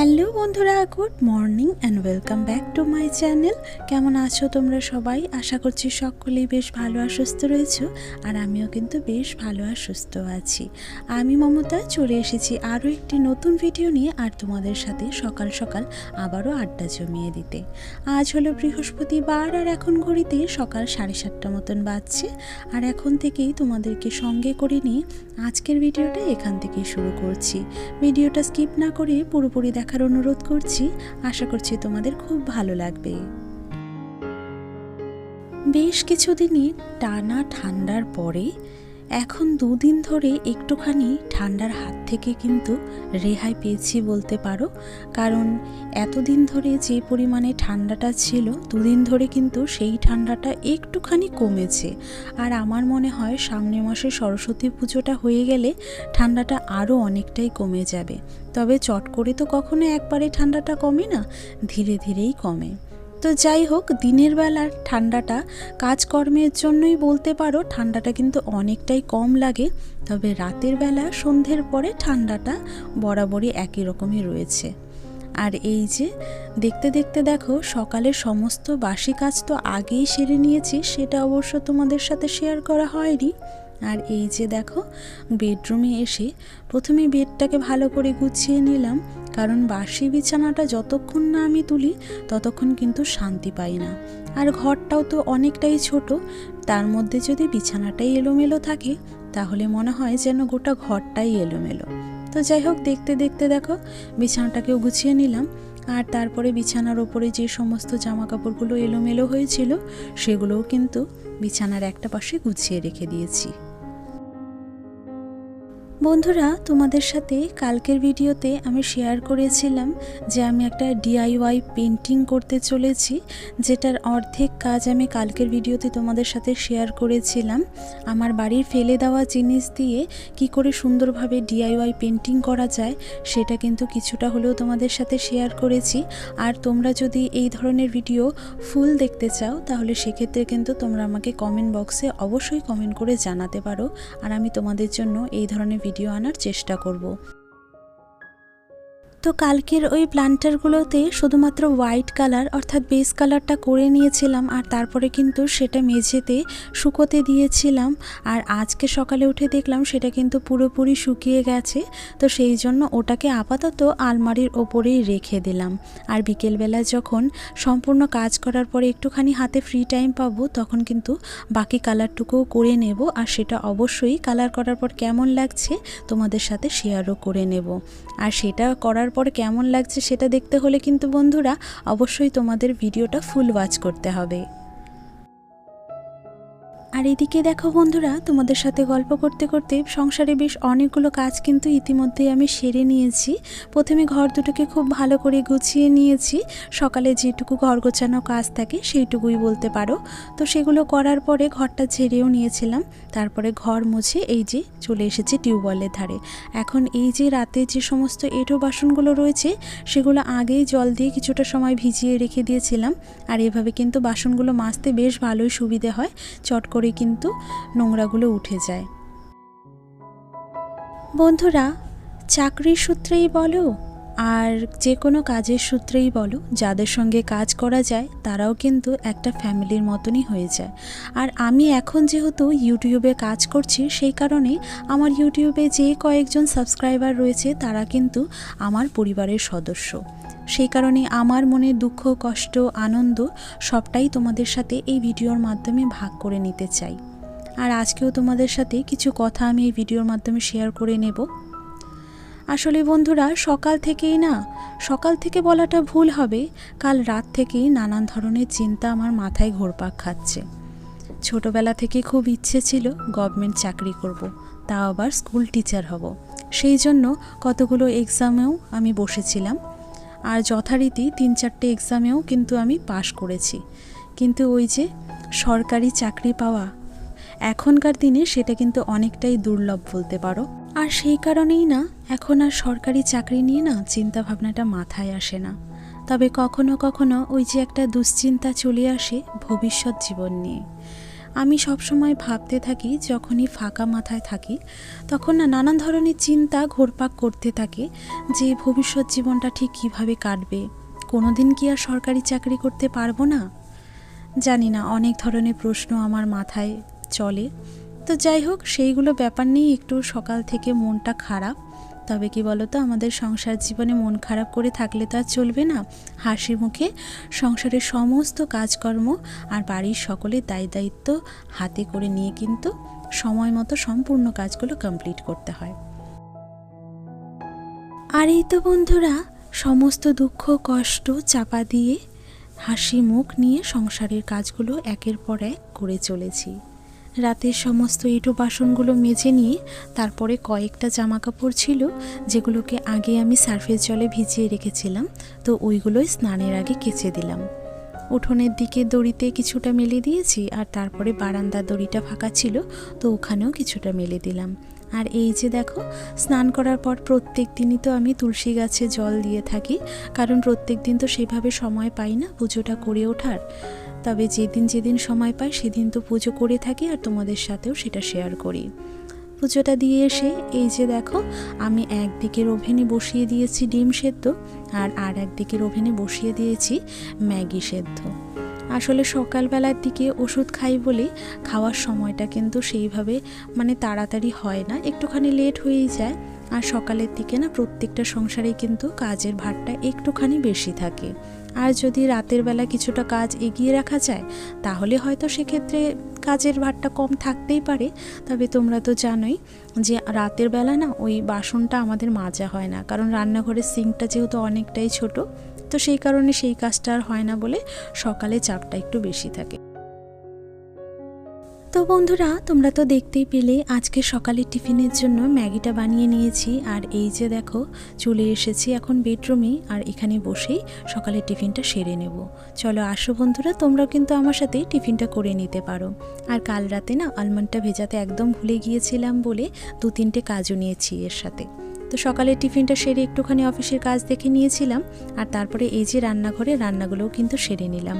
Hello বন্ধুরা, good morning and welcome back to my channel কেমন আছো তোমরা সবাই? আশা করছি সকলেই বেশ ভালো আর সুস্থ রয়েছো, আর আমিও কিন্তু বেশ ভালো আর সুস্থ আছি। আমি মমতা, চলে এসেছি আরও একটি নতুন ভিডিও নিয়ে আর তোমাদের সাথে সকাল সকাল আবারও আড্ডা জমিয়ে দিতে। আজ হলো বৃহস্পতিবার আর এখন ঘড়িতে সকাল সাড়ে সাতটা মতন বাজছে, আর এখন থেকেই তোমাদেরকে সঙ্গে করে নিয়ে আজকের ভিডিওটা এখান থেকেই শুরু করছি। ভিডিওটা স্কিপ না করে পুরোপুরি দেখার অনুরোধ করছি। আশা করছি তোমাদের খুব ভালো লাগবে। বেশ কিছুদিনই টানা ঠান্ডার পরে এখন দুদিন ধরে একটুখানি ঠান্ডার হাত থেকে কিন্তু রেহাই পেয়েছি বলতে পারো। কারণ এতদিন ধরে যে পরিমাণে ঠান্ডাটা ছিল, দুদিন ধরে কিন্তু সেই ঠান্ডাটা একটুখানি কমেছে। আর আমার মনে হয় সামনের মাসে সরস্বতী পুজোটা হয়ে গেলে ঠান্ডাটা আরও অনেকটাই কমে যাবে। তবে চট করে তো কখনো একবারে ঠান্ডাটা কমে না, ধীরে ধীরেই কমে। তো যাই হোক, দিনের বেলার ঠান্ডাটা কাজকর্মের জন্যই বলতে পারো, ঠান্ডাটা কিন্তু অনেকটাই কম লাগে। তবে রাতের বেলা সন্ধ্যের পরে ঠান্ডাটা বরাবরই একই রকমই রয়েছে। আর এই যে, দেখতে দেখতে দেখো, সকালের সমস্ত বাসি কাজ তো আগেই সেরে নিয়েছি, সেটা অবশ্য তোমাদের সাথে শেয়ার করা হয়নি। আর এই যে দেখো বেডরুমে এসে প্রথমে বেডটাকে ভালো করে গুছিয়ে নিলাম। কারণ বাসি বিছানাটা যতক্ষণ না আমি তুলি, ততক্ষণ কিন্তু শান্তি পাই না। আর ঘরটাও তো অনেকটাই ছোট, তার মধ্যে যদি বিছানাটাই এলোমেলো থাকে, তাহলে মনে হয় যেন গোটা ঘরটাই এলোমেলো। তো যাই হোক, দেখতে দেখতে দেখো, বিছানাটাকেও গুছিয়ে নিলাম। আর তারপরে বিছানার ওপরে যে সমস্ত জামা কাপড়গুলো এলোমেলো হয়েছিল, সেগুলোও কিন্তু বিছানার একটা পাশে গুছিয়ে রেখে দিয়েছি। বন্ধুরা, তোমাদের সাথে কালকের ভিডিওতে আমি শেয়ার করেছিলাম যে আমি একটা ডিআইওয়াই পেন্টিং করতে চলেছি, যেটার অর্ধেক কাজ আমি কালকের ভিডিওতে তোমাদের সাথে শেয়ার করেছিলাম। আমার বাড়ির ফেলে দেওয়া জিনিস দিয়ে কি করে সুন্দরভাবে ডিআইওয়াই পেন্টিং করা যায়, সেটা কিন্তু কিছুটা হলেও তোমাদের সাথে শেয়ার করেছি। আর তোমরা যদি এই ধরনের ভিডিও ফুল দেখতে চাও, তাহলে সেক্ষেত্রে কিন্তু তোমরা আমাকে কমেন্ট বক্সে অবশ্যই কমেন্ট করে জানাতে পারো। আর আমি তোমাদের জন্য এই ধরনের ভিডিও আনার চেষ্টা করব। তো কালকের ওই প্লান্টারগুলোতে শুধুমাত্র হোয়াইট কালার অর্থাৎ বেস কালারটা করে নিয়েছিলাম আর তারপরে কিন্তু সেটা মেঝেতে শুকোতে দিয়েছিলাম। আর আজকে সকালে উঠে দেখলাম সেটা কিন্তু পুরোপুরি শুকিয়ে গেছে। তো সেই জন্য ওটাকে আপাতত আলমারির ওপরেই রেখে দিলাম। আর বিকেলবেলা যখন সম্পূর্ণ কাজ করার পরে একটুখানি হাতে ফ্রি টাইম পাবো, তখন কিন্তু বাকি কালারটুকুও করে নেব। আর সেটা অবশ্যই কালার করার পর কেমন লাগছে তোমাদের সাথে শেয়ারও করে নেব। আর সেটা করার পর কেমন লাগছে সেটা দেখতে হলে কিন্তু বন্ধুরা অবশ্যই তোমাদের ভিডিওটা ফুল ওয়াচ করতে হবে। আর এদিকে দেখো বন্ধুরা, তোমাদের সাথে গল্প করতে করতে সংসারে বেশ অনেকগুলো কাজ কিন্তু ইতিমধ্যেই আমি সেরে নিয়েছি। প্রথমে ঘর দুটোকে খুব ভালো করে গুছিয়ে নিয়েছি। সকালে যেটুকু ঘর গোছানো কাজ থাকে সেইটুকুই বলতে পারো। তো সেগুলো করার পরে ঘরটা ঝেড়েও নিয়েছিলাম। তারপরে ঘর মুছে এই যে চলে এসেছি টিউবওয়েলের ধারে। এখন এই যে রাতে যে সমস্ত এঁটো বাসনগুলো রয়েছে, সেগুলো আগেই জল দিয়ে কিছুটা সময় ভিজিয়ে রেখে দিয়েছিলাম। আর এভাবে কিন্তু বাসনগুলো মাজতে বেশ ভালোই সুবিধে হয়। চট করে কিন্তু নোংরাগুলো উঠে যায়। বন্ধুরা, চাকরির সূত্রেই বলো আর যে কোনো কাজের সূত্রেই বলো, যাদের সঙ্গে কাজ করা যায়, তারাও কিন্তু একটা ফ্যামিলির মতনই হয়ে যায়। আর আমি এখন যেহেতু ইউটিউবে কাজ করছি, সেই কারণে আমার ইউটিউবে যে কয়েকজন সাবস্ক্রাইবার রয়েছে, তারা কিন্তু আমার পরিবারের সদস্য। সেই কারণে আমার মনে দুঃখ, কষ্ট, আনন্দ সবটাই তোমাদের সাথে এই ভিডিওর মাধ্যমে ভাগ করে নিতে চাই। আর আজকেও তোমাদের সাথে কিছু কথা আমি এই ভিডিওর মাধ্যমে শেয়ার করে নেব। আসলে বন্ধুরা, সকাল থেকেই না, সকাল থেকে বলাটা ভুল হবে। কাল রাত থেকেই নানান ধরনের চিন্তা আমার মাথায় ঘোরপাক খাচ্ছে। ছোটবেলা থেকে খুব ইচ্ছে ছিল গভর্নমেন্ট চাকরি করব। তা আবার স্কুল টিচার হব। সেই জন্য কতগুলো এক্সামেও আমি বসেছিলাম। আর যথারীতি তিন চারটে এক্সামেও কিন্তু আমি পাশ করেছি। কিন্তু ওই যে সরকারি চাকরি পাওয়া, এখনকার দিনে সেটা কিন্তু অনেকটাই দুর্লভ বলতে পারো। আর সেই কারণেই না, এখন আর সরকারি চাকরি নিয়ে না চিন্তা ভাবনাটা মাথায় আসে না। তবে কখনো কখনো ওই যে একটা দুশ্চিন্তা চলে আসে ভবিষ্যৎ জীবন নিয়ে। আমি সবসময় ভাবতে থাকি, যখনই ফাঁকা মাথায় থাকি, তখন না নানান ধরনের চিন্তা ঘোরপাক করতে থাকে যে ভবিষ্যৎ জীবনটা ঠিক কীভাবে কাটবে। কোনোদিন কি আর সরকারি চাকরি করতে পারব না? জানি না, অনেক ধরনের প্রশ্ন আমার মাথায় চলে। তো যাই হোক, সেইগুলো ব্যাপার নিয়ে একটু সকাল থেকে মনটা খারাপ। তবে কি বলো তো আমাদের সংসার জীবনে মন খারাপ করে থাকলে তো আর চলবে না। হাসি মুখে সংসারের সমস্ত কাজকর্ম আর বাড়ির সকলের দায় দায়িত্ব হাতে করে নিয়ে কিন্তু সময় মতো সম্পূর্ণ কাজগুলো কমপ্লিট করতে হয়। আর এই তো বন্ধুরা, সমস্ত দুঃখ, কষ্ট চাপা দিয়ে হাসি মুখ নিয়ে সংসারের কাজগুলো একের পর এক করে চলেছি। রাতের সমস্ত এঁটো বাসনগুলো মেজে নিয়ে তারপরে কয়েকটা জামা কাপড় ছিল, যেগুলোকে আগে আমি সার্ফের জলে ভিজিয়ে রেখেছিলাম, তো ওইগুলোই স্নানের আগে কেচে দিলাম। উঠোনের দিকে দড়িতে কিছুটা মেলে দিয়েছি আর তারপরে বারান্দা দড়িটা ফাঁকা ছিল, তো ওখানেও কিছুটা মেলে দিলাম। আর এই যে দেখো, স্নান করার পর প্রত্যেক দিনই তো আমি তুলসী গাছে জল দিয়ে থাকি, কারণ প্রত্যেক দিন তো সেভাবে সময় পাই না পুজোটা করে ওঠার। তবে যেদিন যেদিন সময় পাই সেদিন তো পুজো করে থাকি আর তোমাদের সাথেও সেটা শেয়ার করি। পুজোটা দিয়ে এসে এই যে দেখো, আমি একদিকের ওভেনে বসিয়ে দিয়েছি ডিম সেদ্ধ আর আর একদিকের ওভেনে বসিয়ে দিয়েছি ম্যাগি সেদ্ধ। আসলে সকালবেলার দিকে ওষুধ খাই বলে খাওয়ার সময়টা কিন্তু সেইভাবে মানে তাড়াতাড়ি হয় না। একটুখানি লেট হয়েই যায়। আর সকালের দিকে না প্রত্যেকটা সংসারে কিন্তু কাজের ভারটা একটুখানি বেশি থাকে। আর যদি রাতের বেলা কিছুটা কাজ এগিয়ে রাখা যায়, তাহলে হয়তো সেক্ষেত্রে কাজের ভারটা কম থাকতেই পারে। তবে তোমরা তো জানোই যে রাতের বেলা না ওই বাসনটা আমাদের মাজা হয় না। কারণ রান্নাঘরের সিঙ্কটা যেহেতু অনেকটাই ছোট তো সেই কারণে সেই কাজটা আর হয় না বলে সকালে চাপটা একটু বেশি থাকে। তো বন্ধুরা, তোমরা তো দেখতেই পেলে, আজকে সকালের টিফিনের জন্য ম্যাগিটা বানিয়ে নিয়েছি। আর এই যে দেখো, চলে এসেছি এখন বেডরুমে, আর এখানে বসেই সকালের টিফিনটা সেরে নেব। চলো আসো বন্ধুরা, তোমরাও কিন্তু আমার সাথে টিফিনটা করে নিতে পারো। আর কাল রাতে না আলমন্ডটা ভেজাতে একদম ভুলে গিয়েছিলাম বলে দু তিনটে কাজও নিয়েছি এর সাথে। তো সকালে টিফিনটা সেরে একটুখানি অফিসের কাজ দেখে নিয়েছিলাম, আর তারপরে এই যে রান্নাঘরে রান্নাগুলোও কিন্তু সেরে নিলাম।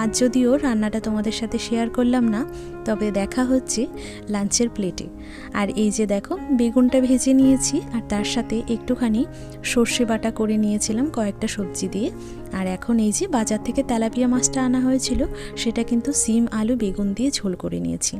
আজ যদিও রান্নাটা তোমাদের সাথে শেয়ার করলাম না তবে দেখা হচ্ছে লাঞ্চের প্লেটে। আর এই যে দেখো, বেগুনটা ভেজে নিয়েছি, আর তার সাথে একটুখানি সর্ষে বাটা করে নিয়েছিলাম কয়েকটা সবজি দিয়ে। আর এখন এই যে বাজার থেকে তেলাপিয়া মাছটা আনা হয়েছিল, সেটা কিন্তু সিম, আলু, বেগুন দিয়ে ঝোল করে নিয়েছি।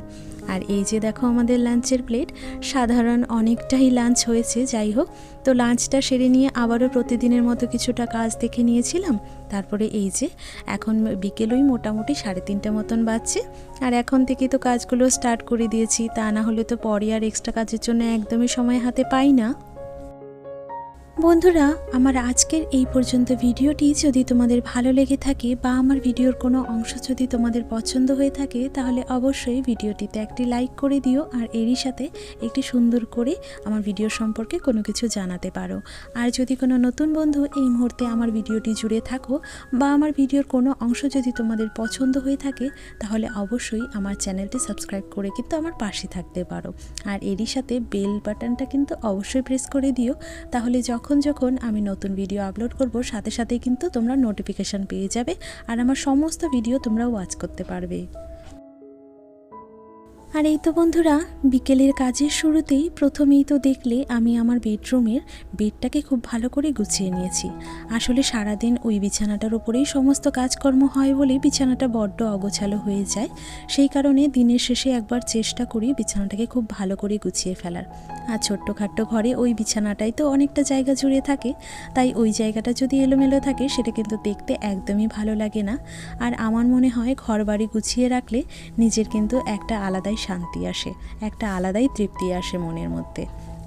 আর এই যে দেখো আমাদের লাঞ্চের প্লেট, সাধারণ অনেকটাই লাঞ্চ হয়েছে, যাই হোক। তো লাঞ্চটা সেরে নিয়ে আবারও প্রতিদিনের মতো কিছুটা কাজ দেখে নিয়েছিলাম। তারপরে এই যে, এখন বিকেলই মোটামুটি সাড়ে তিনটা মতন বাজছে। আর এখন থেকে তো কাজগুলো স্টার্ট করে দিয়েছি। তা না হলে তো পরে আর এক্সট্রা কাজের জন্য একদমই সময় হাতে পাই না। বন্ধুরা, আমার আজকের এই পর্যন্ত ভিডিওটি যদি তোমাদের ভালো লেগে থাকে বা আমার ভিডিওর কোনো অংশ যদি তোমাদের পছন্দ হয়ে থাকে, তাহলে অবশ্যই ভিডিওটিতে একটি লাইক করে দিও আর এরই সাথে একটি সুন্দর করে আমার ভিডিও সম্পর্কে কোনো কিছু জানাতে পারো। আর যদি কোনো নতুন বন্ধু এই মুহূর্তে আমার ভিডিওটি জুড়ে থাকো বা আমার ভিডিওর কোনো অংশ যদি তোমাদের পছন্দ হয়ে থাকে, তাহলে অবশ্যই আমার চ্যানেলটি সাবস্ক্রাইব করে কিন্তু আমার পাশে থাকতে পারো। আর এরই সাথে বেল বাটনটা কিন্তু অবশ্যই প্রেস করে দিও, তাহলে যখন যখন যখন আমি নতুন ভিডিও আপলোড করব, সাথে সাথেই কিন্তু তোমরা নোটিফিকেশান পেয়ে যাবে। আর আমার সমস্ত ভিডিও তোমরা ওয়াচ করতে পারবে। আর এই তো বন্ধুরা, বিকেলের কাজের শুরুতেই প্রথমেই তো দেখলে আমি আমার বেডরুমের বেডটাকে খুব ভালো করে গুছিয়ে নিয়েছি। আসলে সারাদিন ওই বিছানাটার উপরেই সমস্ত কাজকর্ম হয় বলে বিছানাটা বড্ড অগোছালো হয়ে যায়। সেই কারণে দিনের শেষে একবার চেষ্টা করি বিছানাটাকে খুব ভালো করে গুছিয়ে ফেলার। আর ছোট্টখাট্ট ঘরে ওই বিছানাটাই তো অনেকটা জায়গা জুড়ে থাকে, তাই ওই জায়গাটা যদি এলোমেলো থাকে সেটা কিন্তু দেখতে একদমই ভালো লাগে না। আর আমার মনে হয় ঘর বাড়ি গুছিয়ে রাখলে নিজের কিন্তু একটা আলাদাই শান্তি আসে, একটা আলাদাই তৃপ্তি আসে মনের মধ্যে।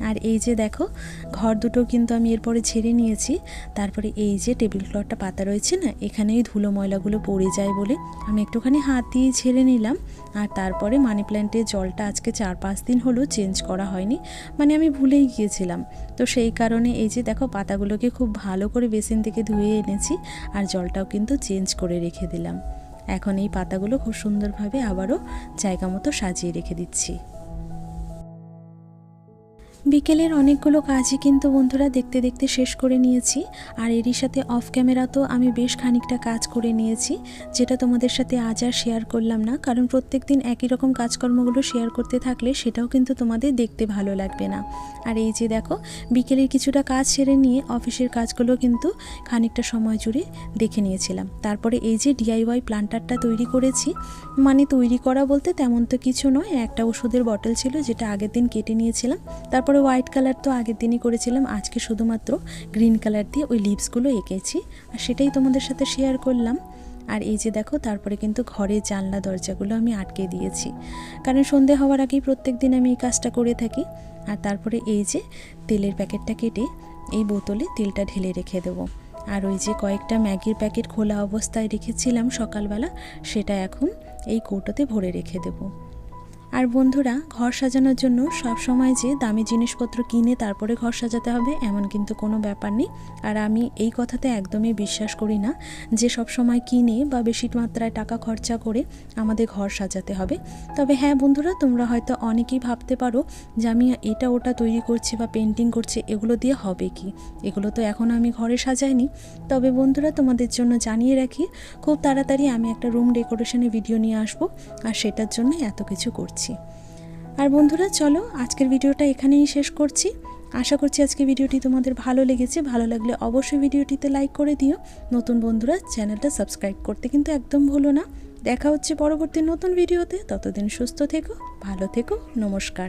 আর এই যে দেখো, ঘর দুটো কিন্তু আমি এরপরে ছেড়ে নিয়েছি, তারপরে এই যে টেবিল ক্লথটা পাতা রয়েছে না, এখানেই ধুলো ময়লাগুলো পড়ে যায় বলে আমি একটুখানি হাত দিয়ে ছেড়ে নিলাম। আর তারপরে মানি প্ল্যান্টের জলটা আজকে চার পাঁচ দিন হলো চেঞ্জ করা হয়নি মানে আমি ভুলেই গিয়েছিলাম। তো সেই কারণে এই যে দেখো, পাতাগুলোকে খুব ভালো করে বেসিন থেকে ধুয়ে এনেছি, আর জলটাও কিন্তু চেঞ্জ করে রেখে দিলাম। এখন এই পাতাগুলো খুব সুন্দরভাবে আবারও জায়গা মতো সাজিয়ে রেখে দিচ্ছি। বিকেলের অনেকগুলো কাজই কিন্তু বন্ধুরা দেখতে দেখতে শেষ করে নিয়েছি। আর এরই সাথে অফ ক্যামেরা তো আমি বেশ খানিকটা কাজ করে নিয়েছি, যেটা তোমাদের সাথে আজ আর শেয়ার করলাম না। কারণ প্রত্যেক দিন একই রকম কাজকর্মগুলো শেয়ার করতে থাকলে সেটাও কিন্তু তোমাদের দেখতে ভালো লাগবে না। আর এই যে দেখো, বিকেলের কিছুটা কাজ সেরে নিয়ে অফিসের কাজগুলো কিন্তু খানিকটা সময় জুড়ে দেখে নিয়েছিলাম। তারপরে এই যে ডিআইওয়াই প্লান্টারটা তৈরি করেছি মানে তৈরি করা বলতে তেমন তো কিছু নয়, একটা ওষুধের বটল ছিল যেটা আগের দিন কেটে নিয়েছিলাম। তারপরে হোয়াইট কালার তো আগের দিনই করেছিলাম, আজকে শুধুমাত্র গ্রিন কালার দিয়ে ওই লিপসগুলো এঁকেছি। আর সেটাই তোমাদের সাথে শেয়ার করলাম। আর এই যে দেখো, তারপরে কিন্তু ঘরের জানলা দরজাগুলো আমি আটকে দিয়েছি। কারণ সন্ধে হওয়ার আগেই প্রত্যেক দিন আমি এই কাজটা করে থাকি। আর তারপরে এই যে তেলের প্যাকেটটা কেটে এই বোতলে তেলটা ঢেলে রেখে দেবো। আর ওই যে কয়েকটা ম্যাগির প্যাকেট খোলা অবস্থায় রেখেছিলাম সকালবেলা, সেটা এখন এই কৌটোতে ভরে রেখে দেবো। আর বন্ধুরা, ঘর সাজানোর জন্য সব সময় যে দামি জিনিসপত্র কিনে তারপরে ঘর সাজাতে হবে, এমন কিন্তু কোনো ব্যাপার নেই। আর আমি এই কথাতে একদমই বিশ্বাস করি না যে সব সময় কিনে বা বেশি মাত্রায় টাকা খরচা করে আমাদের ঘর সাজাতে হবে। তবে হ্যাঁ বন্ধুরা, তোমরা হয়তো অনেকেই ভাবতে পারো যে আমি এটা ওটা তৈরি করছি বা পেন্টিং করছি, এগুলো দিয়ে হবে কি? এগুলো তো এখন আমি ঘরে সাজাইনি। তবে বন্ধুরা, তোমাদের জন্য জানিয়ে রাখি, খুব তাড়াতাড়ি আমি একটা রুম ডেকোরেশনের ভিডিও নিয়ে আসব, আর সেটার জন্য এত কিছু করছি। আর বন্ধুরা, চলো আজকের ভিডিওটা এখানেই শেষ করছি। আশা করছি আজকে ভিডিওটি তোমাদের ভালো লেগেছে। ভালো লাগলে অবশ্যই ভিডিওটিতে লাইক করে দিও। নতুন বন্ধুরা, চ্যানেলটা সাবস্ক্রাইব করতে কিন্তু একদম ভুলো না। দেখা হচ্ছে পরবর্তী নতুন ভিডিওতে। ততদিন সুস্থ থেকো, ভালো থেকো, নমস্কার।